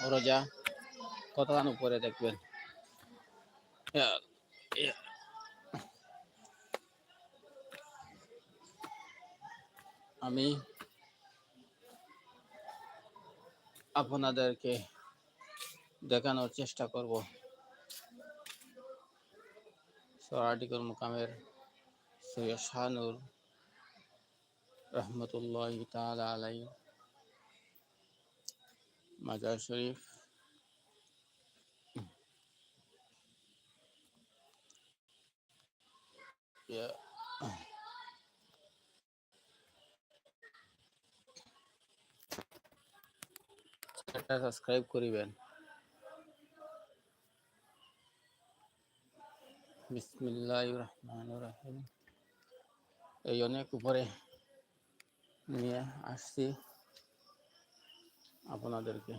রোজা কতক্ষণ উপরে দেখবেন। আমি আপনাদেরকে দেখানোর চেষ্টা করব সরাডিগুর মোকামের সৈয়দ শাহানুর রহমতুল্লাহ তাআলা আলাইহি মাজার শরীফ সাবস্ক্রাইব করিবেন। বিসমিল্লাহ রহমান রহিম। এই অনেক উপরে নিয়ে আসছি। আপনাদেরকে।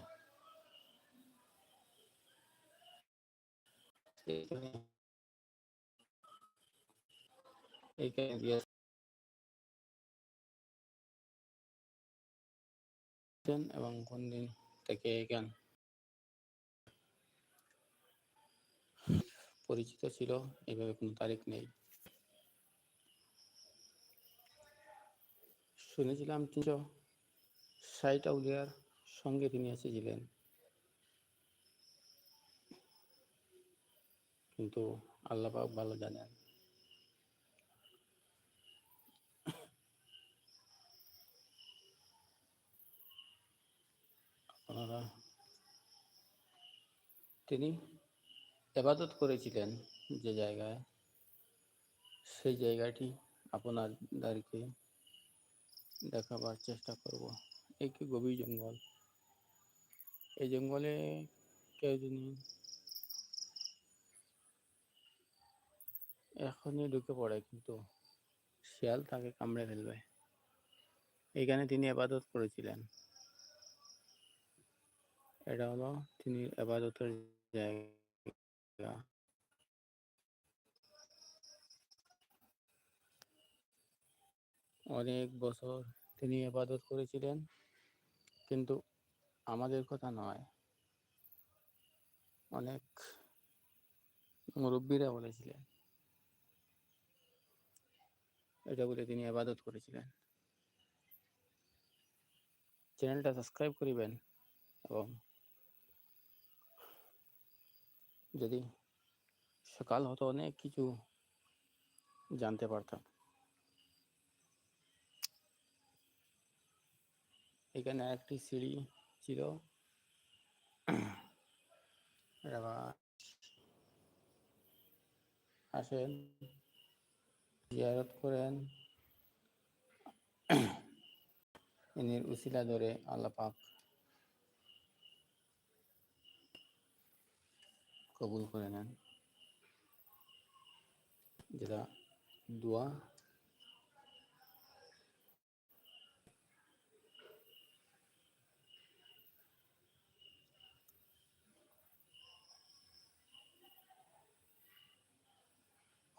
এবং কোন দিন থেকে এখান পরিচিত ছিল এইভাবে কোনো তারিখ নেই। শুনেছিলাম তিনশো ষাট আউলিয়ার সঙ্গে তিনি এসেছিলেন। কিন্তু আল্লাহ পাক ভালো জানেন। আপনারা তিনি এবাদত করেছিলেন যে জায়গায়, সেই জায়গাটি আপনাদেরকে দেখাবার চেষ্টা করব। এই গভীর জঙ্গল। এই জঙ্গলে কেউ যদি এখনই ঢুকে পড়ে কিন্তু শিয়াল তাকে কামড়ে ফেলবে। এইখানে তিনি আবাদত করেছিলেন। এটা হলো তিনি আবাদতের জায়গা। অনেক বছর তিনি আবাদত করেছিলেন, কিন্তু আমাদের কথা নয়। অনেক মুরব্বীরা বলেছিলেন। এটা বলে তিনি আবাদত করেছিলেন। চ্যানেলটা সাবস্ক্রাইব করিবেন এবং যদি সকাল হতো অনেক কিছু জানতে পারতাম। এখানে একটি সিঁড়ি ছিল। আসেন জিয়ারত করেন ইনির উসিলা ধরে আল্লাহ পাক কবুল করে নেন যেটা দোয়া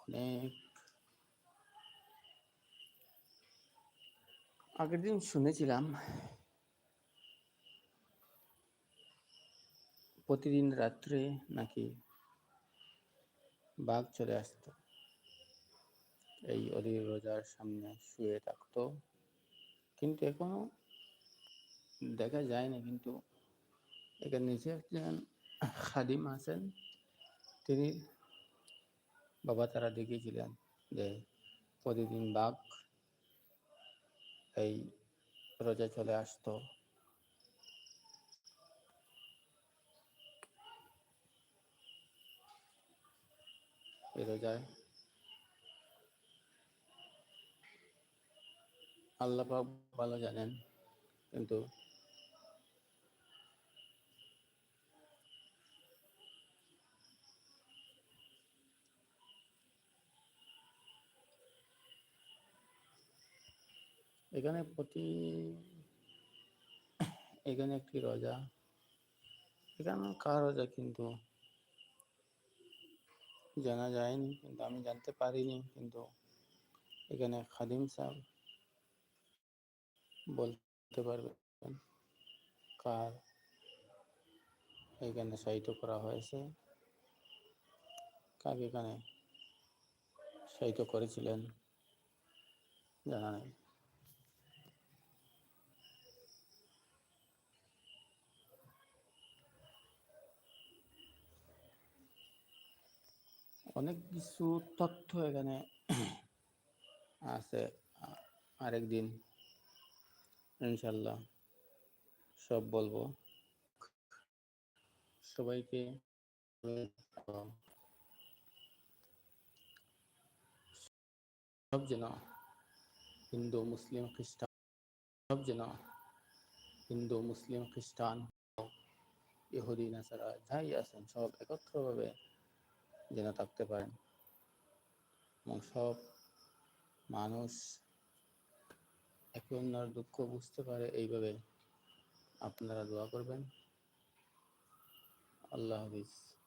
অনেক আগের দিন শুনেছিলাম প্রতিদিন রাত্রে নাকি বাঘ চলে আসতো। এই অধীর রোজার সামনে শুয়ে থাকতো। কিন্তু এখনও দেখা যায় না কিন্তু এখানে নিচে একজন খাদিম আছেন, তিনি বাবা তারা দেখিয়েছিলেন যে প্রতিদিন বাঘ এই রোজা চলে আসতো। এই রোজায় আল্লাহ ভালো জানেন, কিন্তু এখানে প্রতি, এখানে একটি রজা। এখানে কার রজা কিন্তু জানা যায়নি, কিন্তু আমি জানতে পারিনি, কিন্তু এখানে খাদিম সাহেব বলতে পারবেন কার এখানে সাহিত্য করা হয়েছে, কাকে এখানে সাহিত্য করেছিলেন, জানা নেই। অনেক কিছু তথ্য এখানে আছে আ- আরেকদিন ইনশাল্লাহ সব বলব। সবাইকে সব যেন হিন্দু, মুসলিম, খ্রিস্টান, সব যেন হিন্দু, মুসলিম, খ্রিস্টান, ইহুদি নাসারা যাই আছেন, সব একত্রভাবে যেন থাকতে পারেন। এবং সব মানুষ একে অন্যের দুঃখ বুঝতে পারে, এইভাবে আপনারা দোয়া করবেন। আল্লাহ হাফিজ।